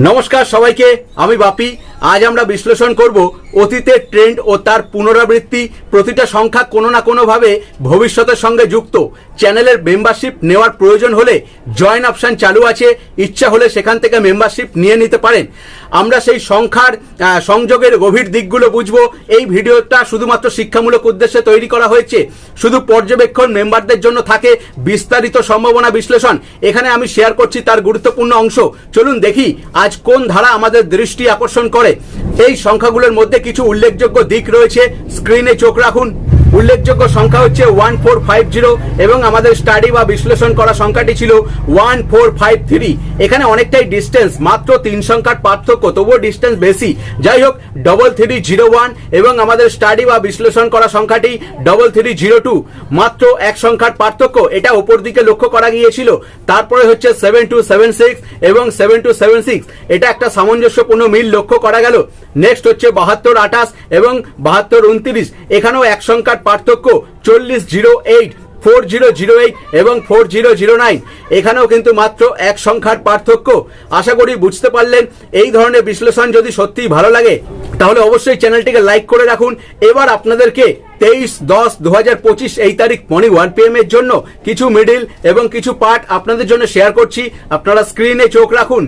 নমস্কার সবাইকে আমি বাপি। আজ আমরা বিশ্লেষণ করব অতীতের ট্রেন্ড ও তার পুনরাবৃত্তি। প্রতিটা সংখ্যা কোনো না কোনোভাবে ভবিষ্যতের সঙ্গে যুক্ত। চ্যানেলের মেম্বারশিপ নেওয়ার প্রয়োজন হলে জয়েন অপশন চালু আছে। ইচ্ছা হলে সেখান থেকে মেম্বারশিপ নিয়ে নিতে পারেন। আমরা সেই সংখ্যার সংযোগের গভীর দিকগুলো বুঝব। এই ভিডিওটা শুধুমাত্র শিক্ষামূলক উদ্দেশ্যে তৈরি করা হয়েছে। শুধু পর্যবেক্ষণ মেম্বারদের জন্য থাকে বিস্তারিত সম্ভাবনা বিশ্লেষণ। এখানে আমি শেয়ার করছি তার গুরুত্বপূর্ণ অংশ। চলুন দেখি আজ কোন ধারা আমাদের দৃষ্টি আকর্ষণ করে। এই সংখ্যাগুলোর মধ্যে কিছু উল্লেখযোগ্য দিক রয়েছে। স্ক্রিনে চোখ রাখুন। উল্লেখযোগ্য সংখ্যা হচ্ছে ওয়ান ফোর ফাইভ জিরো এবং আমাদের স্টাডি বা বিশ্লেষণ করা সংখ্যাটি ছিল ওয়ান ফোর ফাইভ থ্রি। এখানে অনেকটাই ডিস্টেন্স মাত্র তিন সংখ্যার পার্থক্য, তবুও ডিস্টেন্স বেশি। যাই হোক ডবল থ্রি জিরো ওয়ান এবং আমাদের স্টাডি বা বিশ্লেষণ করা সংখ্যাটি ডবল থ্রি জিরো টু মাত্র এক সংখ্যার পার্থক্য, এটা ওপর দিকে লক্ষ্য করা গিয়েছিল। তারপরে হচ্ছে সেভেন টু সেভেন সিক্স এবং সেভেন টু সেভেন সিক্স এটা একটা সামঞ্জস্যপূর্ণ মিল লক্ষ্য করা গেল। নেক্সট হচ্ছে বাহাত্তর আঠাশ এবং বাহাত্তর উনত্রিশ। এখানেও এক সংখ্যার পার্থক্য চল্লিশ zero eight, four zero zero eight এবং ফোর জিরো জিরো নাইন। এখানেও কিন্তু মাত্র এক সংখ্যার পার্থক্য। আশা করি বুঝতে পারলেন। এই ধরনের বিশ্লেষণ যদি সত্যিই ভালো লাগে, তাহলে অবশ্যই চ্যানেলটিকে লাইক করে রাখুন। এবার আপনাদেরকে তেইশ দশ দু হাজার পঁচিশ এই তারিখ মর্নিং ওয়ান পি এর জন্য কিছু মিডিল এবং কিছু পার্ট আপনাদের জন্য শেয়ার করছি। আপনারা স্ক্রিনে চোখ রাখুন।